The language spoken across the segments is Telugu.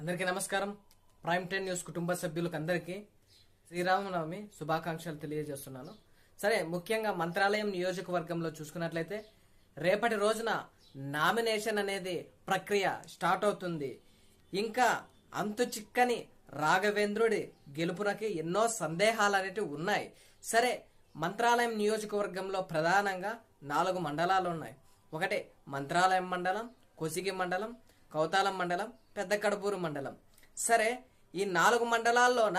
అందరికీ నమస్కారం. ప్రైమ్ టెన్ న్యూస్ కుటుంబ సభ్యులకు అందరికీ శ్రీరామనవమి శుభాకాంక్షలు తెలియజేస్తున్నాను. సరే ముఖ్యంగా మంత్రాలయం నియోజకవర్గంలో చూసుకున్నట్లయితే రేపటి రోజున నామినేషన్ అనేది ప్రక్రియ స్టార్ట్ అవుతుంది. ఇంకా అంతు చిక్కని రాఘవేంద్రుడి గెలుపునకి ఎన్నో సందేహాలు అనేటివి ఉన్నాయి. సరే మంత్రాలయం నియోజకవర్గంలో ప్రధానంగా నాలుగు మండలాలు ఉన్నాయి. ఒకటి మంత్రాలయం మండలం కొసిగి మండలం కౌతాలం మండలం పెద్ద కడపూరు మండలం. సరే ఈ నాలుగు మండలాల్లోన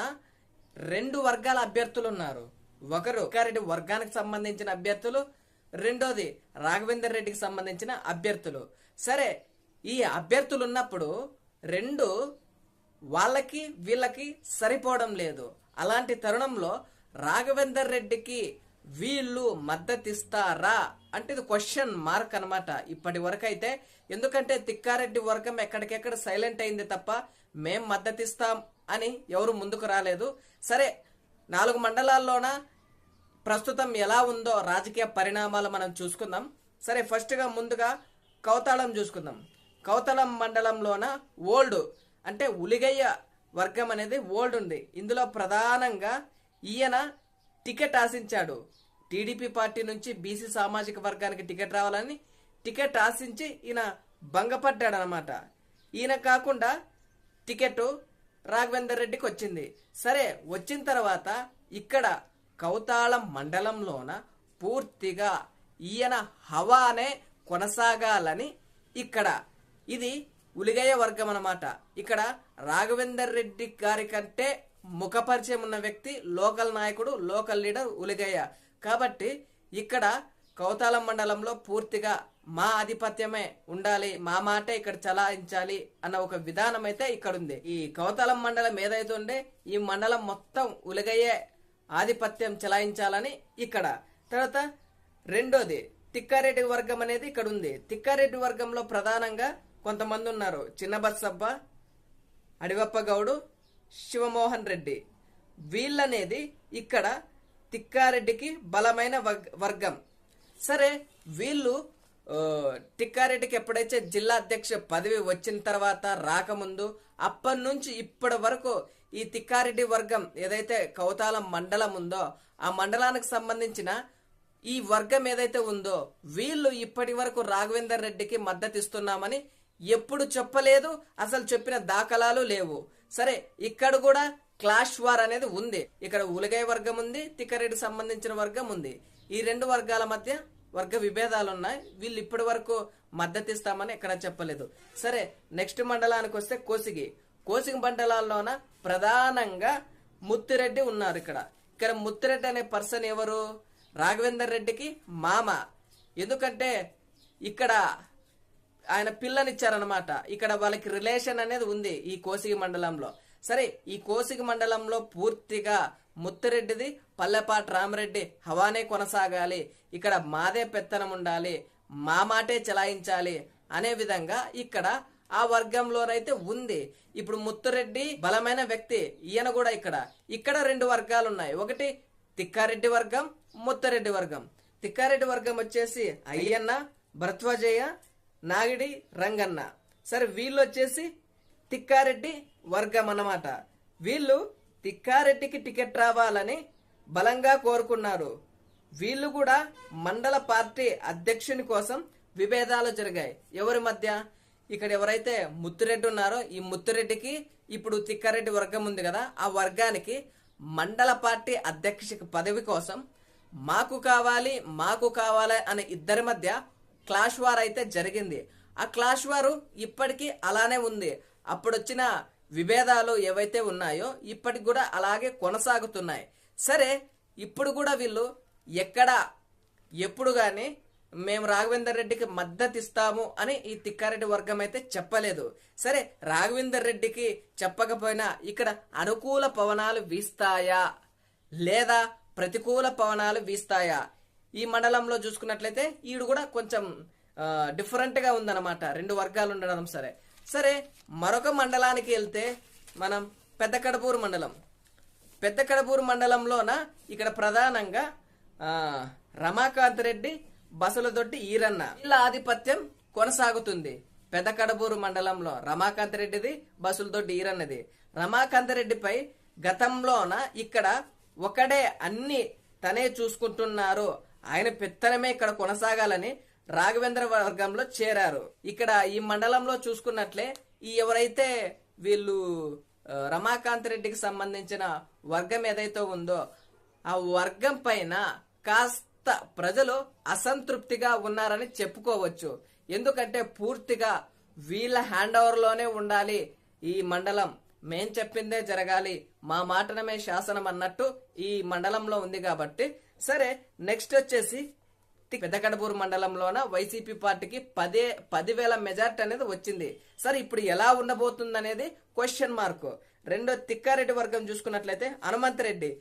రెండు వర్గాల అభ్యర్థులు ఉన్నారు ఒకరు రెడ్డి వర్గానికి సంబంధించిన అభ్యర్థులు రెండోది రాఘవేందర్ రెడ్డికి సంబంధించిన అభ్యర్థులు. సరే ఈ అభ్యర్థులు ఉన్నప్పుడు రెండు వాళ్ళకి వీళ్ళకి సరిపోవడం లేదు. అలాంటి తరుణంలో రాఘవేందర్ రెడ్డికి వీళ్ళు మద్దతిస్తారా అంటే ఇది క్వశ్చన్ మార్క్ అనమాట ఇప్పటి వరకు అయితే ఎందుకంటే తిక్కారెడ్డి వర్గం ఎక్కడికెక్కడ సైలెంట్ అయింది తప్ప మేం మద్దతిస్తాం అని ఎవరు ముందుకు రాలేదు. సరే నాలుగు మండలాల్లోన ప్రస్తుతం ఎలా ఉందో రాజకీయ పరిణామాలు మనం చూసుకుందాం. సరే ఫస్ట్గా ముందుగా కౌతాళం చూసుకుందాం. కౌతలం మండలంలోన ఓల్డ్ అంటే ఉలిగయ్య వర్గం అనేది ఓల్డ్ ఉంది. ఇందులో ప్రధానంగా ఈయన టికెట్ ఆశించాడు. టీడీపీ పార్టీ నుంచి బీసీ సామాజిక వర్గానికి టికెట్ రావాలని టికెట్ ఆశించి ఈయన భంగపడ్డాడనమాట ఈయన కాకుండా టికెట్ రాఘవేందర్ రెడ్డికి వచ్చింది. సరే వచ్చిన తర్వాత ఇక్కడ కౌతాళం మండలంలోన పూర్తిగా ఈయన హవానే కొనసాగాలని ఇక్కడ ఇది ఉలిగయ్య వర్గం అనమాట ఇక్కడ రాఘవేందర్ రెడ్డి గారి కంటే ముఖపరిచయం ఉన్న వ్యక్తి లోకల్ నాయకుడు లోకల్ లీడర్ ఉలిగయ్య. కాబట్టి ఇక్కడ కౌతాలం మండలంలో పూర్తిగా మా ఆధిపత్యమే ఉండాలి మా మాటే ఇక్కడ చలాయించాలి అన్న ఒక విధానం అయితే ఇక్కడ ఉంది ఈ కౌతాలం మండలం ఏదైతే ఉండే ఈ మండలం మొత్తం ఉలిగయ్యే ఆధిపత్యం చలాయించాలని ఇక్కడ. తర్వాత రెండోది తిక్కారెడ్డి వర్గం అనేది ఇక్కడ ఉంది తిక్కారెడ్డి వర్గంలో ప్రధానంగా కొంతమంది ఉన్నారు. చిన్న బస్సబ్బ అడివప్ప గౌడు శివమోహన్ రెడ్డి. వీళ్ళనేది ఇక్కడ తిక్కారెడ్డికి బలమైన వర్గం సరే వీళ్ళు టిక్కారెడ్డికి తిక్కారెడ్డికి ఎప్పుడైతే జిల్లా అధ్యక్ష పదవి వచ్చిన తర్వాత రాకముందు అప్పటి నుంచి ఇప్పటి వరకు ఈ తిక్కారెడ్డి వర్గం ఏదైతే కౌతాలం మండలం ఉందో ఆ మండలానికి సంబంధించిన ఈ వర్గం ఏదైతే ఉందో వీళ్ళు ఇప్పటి వరకు రాఘవేందర్ రెడ్డికి మద్దతు ఇస్తున్నామని ఎప్పుడు చెప్పలేదు అసలు చెప్పిన దాఖలాలు లేవు. సరే ఇక్కడ కూడా క్లాష్ వార్ అనేది ఉంది. ఇక్కడ ఉలగై వర్గం ఉంది తిక్కరెడ్డి సంబంధించిన వర్గం ఉంది. ఈ రెండు వర్గాల మధ్య వర్గ విభేదాలు ఉన్నాయి. వీళ్ళు ఇప్పటి వరకు మద్దతు ఇస్తామని ఎక్కడ చెప్పలేదు. సరే నెక్స్ట్ మండలానికి వస్తే కోసిగి. కోసిగి మండలాల్లోన ప్రధానంగా ముత్తిరెడ్డి ఉన్నారు ఇక్కడ. ఇక్కడ ముత్తిరెడ్డి అనే పర్సన్ ఎవరు? రాఘవేందర్ రెడ్డికి మామ. ఎందుకంటే ఇక్కడ ఆయన పిల్లనిచ్చారనమాట ఇక్కడ వాళ్ళకి రిలేషన్ అనేది ఉంది ఈ కోసిగి మండలంలో. సరే ఈ కోసిగి మండలంలో పూర్తిగా ముత్తిరెడ్డిది పల్లెపాటి రామరెడ్డి హవానే కొనసాగాలి. ఇక్కడ మాదే పెత్తనం ఉండాలి మా మాటే చెలాయించాలి అనే విధంగా ఇక్కడ ఆ వర్గంలోనైతే ఉంది. ఇప్పుడు ముత్తురెడ్డి బలమైన వ్యక్తి ఈయన కూడా ఇక్కడ. ఇక్కడ రెండు వర్గాలు ఉన్నాయి ఒకటి తిక్కారెడ్డి వర్గం ముత్తరెడ్డి వర్గం. తిక్కారెడ్డి వర్గం వచ్చేసి అయ్యన్న భరద్వాజయ్య నాగిడి రంగన్న. సరే వీళ్ళు వచ్చేసి తిక్కారెడ్డి వర్గం అన్నమాట. వీళ్ళు తిక్కారెడ్డికి టికెట్ రావాలని బలంగా కోరుకున్నారు. వీళ్ళు కూడా మండల పార్టీ అధ్యక్షుని కోసం విభేదాలు జరిగాయి. ఎవరి మధ్య? ఇక్కడ ఎవరైతే ముత్తిరెడ్డి ఉన్నారో ఈ ముత్తిరెడ్డికి ఇప్పుడు తిక్కారెడ్డి వర్గం ఉంది కదా ఆ వర్గానికి మండల పార్టీ అధ్యక్ష పదవి కోసం మాకు కావాలి మాకు కావాలి అనే ఇద్దరి మధ్య క్లాష్ వార్ అయితే జరిగింది. ఆ క్లాష్ వారు ఇప్పటికీ అలానే ఉంది. అప్పుడు వచ్చిన విభేదాలు ఏవైతే ఉన్నాయో ఇప్పటికి కూడా అలాగే కొనసాగుతున్నాయి. సరే ఇప్పుడు కూడా వీళ్ళు ఎక్కడ ఎప్పుడు కానీ మేము రాఘవేందర్ రెడ్డికి మద్దతు ఇస్తాము అని ఈ తిక్కారెడ్డి వర్గం అయితే చెప్పలేదు. సరే రాఘవేందర్ రెడ్డికి చెప్పకపోయినా ఇక్కడ అనుకూల పవనాలు వీస్తాయా? లేదా ప్రతికూల పవనాలు వీస్తాయా? ఈ మండలంలో చూసుకున్నట్లయితే ఈడు కూడా కొంచెం డిఫరెంట్గా డిఫరెంట్గా ఉందన్నమాట. రెండు వర్గాలు ఉండడం సరే. సరే మరొక మండలానికి వెళ్తే మనం పెద్ద కడపూరు మండలం. పెద్ద కడపూరు మండలంలోన ఇక్కడ ప్రధానంగా రమాకాంత్ రెడ్డి బసలదొడ్డి ఈరన్న వీళ్ళ ఆధిపత్యం కొనసాగుతుంది. పెద్ద కడపూరు మండలంలో రమాకాంత్ రెడ్డిది బసులదొడ్డి ఈరన్నది. రమాకాంత్ రెడ్డిపై గతంలోన ఇక్కడ ఒకడే అన్ని తనే చూసుకుంటున్నారు ఆయన పెత్తనమే ఇక్కడ కొనసాగాలని రాఘవేంద్ర వర్గంలో చేరారు. ఇక్కడ ఈ మండలంలో చూసుకున్నట్లే ఈ ఎవరైతే వీళ్ళు రమాకాంత్ రెడ్డికి సంబంధించిన వర్గం ఏదైతే ఉందో ఆ వర్గం పైన కాస్త ప్రజలు అసంతృప్తిగా ఉన్నారని చెప్పుకోవచ్చు. ఎందుకంటే పూర్తిగా వీళ్ళ హ్యాండ్ ఓవర్లోనే ఉండాలి ఈ మండలం. మేం చెప్పిందే జరగాలి మా మాటనమే శాసనం అన్నట్టు ఈ మండలంలో ఉంది కాబట్టి సరే నెక్స్ట్ వచ్చేసి పెద్దకడపూరు మండలంలోన వైసీపీ పార్టీకి పదే పదివేల మెజార్టీ అనేది వచ్చింది. సరే ఇప్పుడు ఎలా ఉండబోతుంది అనేది క్వశ్చన్ మార్క్ రెండో తిక్కారెడ్డి వర్గం చూసుకున్నట్లయితే హనుమంత్ రెడ్డి.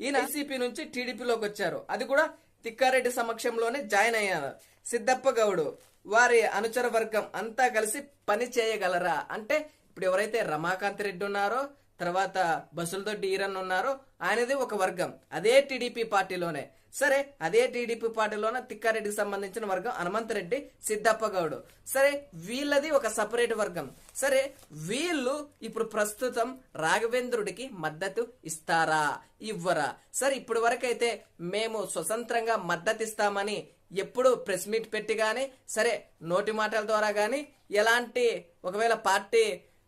ఈయన వైసీపీ నుంచి టీడీపీలోకి వచ్చారు. అది కూడా తిక్కారెడ్డి సమక్షంలోనే జాయిన్ అయ్యారు. సిద్దప్ప గౌడు వారి అనుచర వర్గం అంతా కలిసి పని చేయగలరా? అంటే ఇప్పుడు ఎవరైతే రమాకాంత్ రెడ్డి ఉన్నారో తర్వాత బస్సులతో డీరన్ ఉన్నారో ఆయనది ఒక వర్గం. అదే టీడీపీ పార్టీలోనే. సరే అదే టీడీపీ పార్టీలోనే తిక్కారెడ్డికి సంబంధించిన వర్గం హనుమంత్ రెడ్డి సిద్దప్ప గౌడు. సరే వీళ్ళది ఒక సపరేట్ వర్గం. సరే వీళ్ళు ఇప్పుడు ప్రస్తుతం రాఘవేంద్రుడికి మద్దతు ఇస్తారా? ఇవ్వరా? సరే ఇప్పుడు వరకైతే మేము స్వతంత్రంగా మద్దతు ఇస్తామని ఎప్పుడు ప్రెస్ మీట్ పెట్టి గాని సరే నోటి మాటల ద్వారా గాని ఎలాంటి ఒకవేళ పార్టీ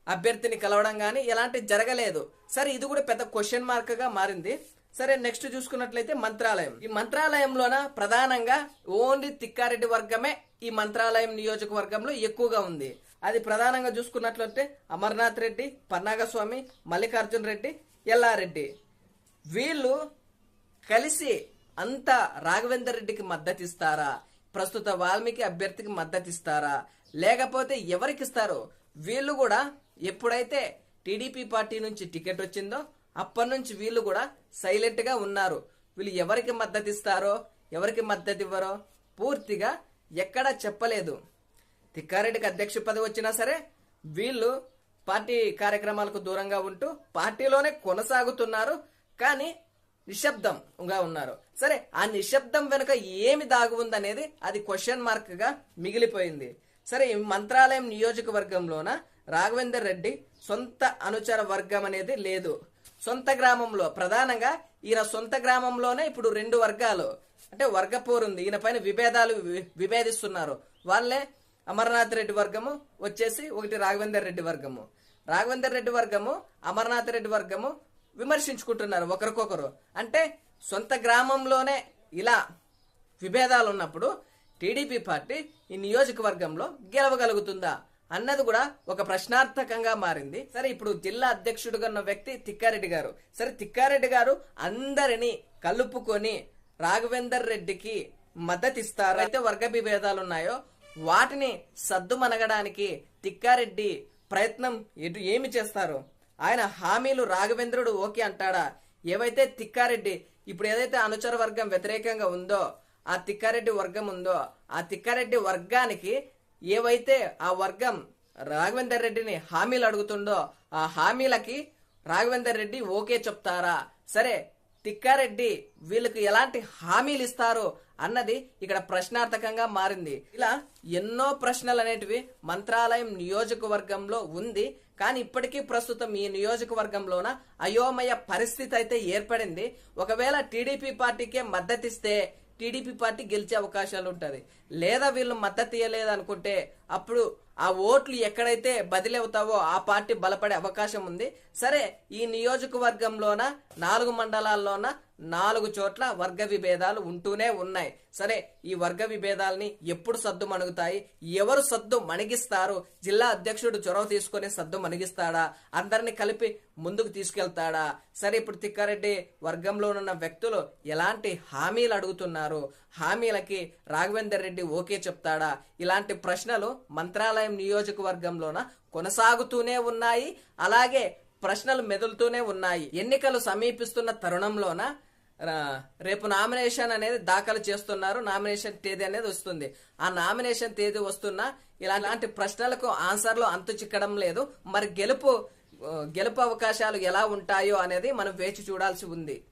అభ్యర్థిని కలవడం కానీ ఎలాంటి జరగలేదు. సరే ఇది కూడా పెద్ద క్వశ్చన్ మార్క్గా మారింది. సరే నెక్స్ట్ చూసుకున్నట్లయితే మంత్రాలయం. ఈ మంత్రాలయంలోన ప్రధానంగా ఓన్లీ తిక్కారెడ్డి వర్గమే ఈ మంత్రాలయం నియోజకవర్గంలో ఎక్కువగా ఉంది. అది ప్రధానంగా చూసుకున్నట్లయితే అమర్నాథ్ రెడ్డి పన్నాగస్వామి మల్లికార్జున్ రెడ్డి ఎల్లారెడ్డి. వీళ్ళు కలిసి అంతా రాఘవేందర్ రెడ్డికి మద్దతు ఇస్తారా ప్రస్తుత వాల్మీకి అభ్యర్థికి మద్దతు ఇస్తారా లేకపోతే ఎవరికి ఇస్తారు? వీళ్ళు కూడా ఎప్పుడైతే టీడీపీ పార్టీ నుంచి టికెట్ వచ్చిందో అప్పటి నుంచి వీళ్ళు కూడా సైలెంట్గా ఉన్నారు. వీళ్ళు ఎవరికి మద్దతు ఇస్తారో ఎవరికి మద్దతు ఇవ్వరో పూర్తిగా ఎక్కడా చెప్పలేదు. తిక్కారెడ్డికి అధ్యక్ష పదవి వచ్చినా సరే వీళ్ళు పార్టీ కార్యక్రమాలకు దూరంగా ఉంటూ పార్టీలోనే కొనసాగుతున్నారు. కానీ నిశ్శబ్దంగా ఉన్నారు. సరే ఆ నిశ్శబ్దం వెనుక ఏమి దాగు ఉందనేది అది క్వశ్చన్ మార్క్గా మిగిలిపోయింది. సరే ఈ మంత్రాలయం నియోజకవర్గంలోన రాఘవేందర్ రెడ్డి సొంత అనుచర వర్గం అనేది లేదు. సొంత గ్రామంలో ప్రధానంగా ఈయన సొంత గ్రామంలోనే ఇప్పుడు రెండు వర్గాలు. అంటే వర్గపోరు ఉంది. ఈయన పైన విభేదాలు వి- విభేదిస్తున్నారు. వాళ్ళే అమర్నాథ్ రెడ్డి వర్గము వచ్చేసి ఒకటి రాఘవేందర్ రెడ్డి వర్గము. రాఘవేందర్ రెడ్డి వర్గము అమర్నాథ్ రెడ్డి వర్గము విమర్శించుకుంటున్నారు ఒకరికొకరు. అంటే సొంత గ్రామంలోనే ఇలా విభేదాలు ఉన్నప్పుడు టీడీపీ పార్టీ ఈ నియోజకవర్గంలో గెలవగలుగుతుందా? అన్నది కూడా ఒక ప్రశ్నార్థకంగా మారింది. సరే ఇప్పుడు జిల్లా అధ్యక్షుడుగా ఉన్న వ్యక్తి తిక్కారెడ్డి గారు. సరే తిక్కారెడ్డి గారు అందరినీ కలుపుకొని రాఘవేందర్ రెడ్డికి మద్దతు ఇస్తారు అయితే వర్గ విభేదాలు ఉన్నాయో? వాటిని సద్దుమనగడానికి తిక్కారెడ్డి ప్రయత్నం ఎటు ఏమి చేస్తారు? ఆయన హామీలు రాఘవేంద్రుడు ఓకే అంటాడా? ఏవైతే తిక్కారెడ్డి ఇప్పుడు ఏదైతే అనుచర వర్గం వ్యతిరేకంగా ఉందో ఆ తిక్కారెడ్డి వర్గం ఉందో ఆ తిక్కారెడ్డి వర్గానికి ఏవైతే ఆ వర్గం రాఘవేందర్ రెడ్డిని హామీలు అడుగుతుండో ఆ హామీలకి రాఘవేందర్ రెడ్డి ఓకే చెప్తారా? సరే తిక్కారెడ్డి వీళ్ళకి ఎలాంటి హామీలు ఇస్తారు అన్నది ఇక్కడ ప్రశ్నార్థకంగా మారింది. ఇలా ఎన్నో ప్రశ్నలు అనేటివి మంత్రాలయం నియోజకవర్గంలో ఉంది. కానీ ఇప్పటికీ ప్రస్తుతం ఈ నియోజకవర్గంలోన అయోమయ పరిస్థితి అయితే ఏర్పడింది. ఒకవేళ టీడీపీ పార్టీకే మద్దతిస్తే టీడీపీ పార్టీ గెలిచే అవకాశాలు ఉంటుంది. లేదా వీళ్ళు మద్దతు ఇవ్వలేదు అనుకుంటే అప్పుడు ఆ ఓట్లు ఎక్కడైతే బదిలీ అవుతావో ఆ పార్టీ బలపడే అవకాశం ఉంది. సరే ఈ నియోజకవర్గంలోన నాలుగు మండలాల్లోన నాలుగు చోట్ల వర్గ విభేదాలు ఉంటూనే ఉన్నాయి. సరే ఈ వర్గ విభేదాలని ఎప్పుడు సద్దు మణుగుతాయి? ఎవరు సద్దు మణిగిస్తారు? జిల్లా అధ్యక్షుడు చొరవ తీసుకొని సద్దు మణిగిస్తాడా? అందరిని కలిపి ముందుకు తీసుకెళ్తాడా? సరే ఇప్పుడు తిక్కారెడ్డి వర్గంలో ఉన్న వ్యక్తులు ఎలాంటి హామీలు అడుగుతున్నారు? హామీలకి రాఘవేందర్ రెడ్డి ఓకే చెప్తాడా? ఇలాంటి ప్రశ్నలు మంత్రాలయం నియోజకవర్గంలోన కొనసాగుతూనే ఉన్నాయి. అలాగే ప్రశ్నలు మెదులుతూనే ఉన్నాయి. ఎన్నికలు సమీపిస్తున్న తరుణంలోన రేపు నామినేషన్ అనేది దాఖలు చేస్తున్నారు. నామినేషన్ తేదీ అనేది వస్తుంది. ఆ నామినేషన్ తేదీ వస్తున్నా ఇలాంటి ప్రశ్నలకు ఆన్సర్లు అంతు చిక్కడం లేదు. మరి గెలుపు గెలుపు అవకాశాలు ఎలా ఉంటాయో అనేది మనం వేచి చూడాల్సి ఉంది.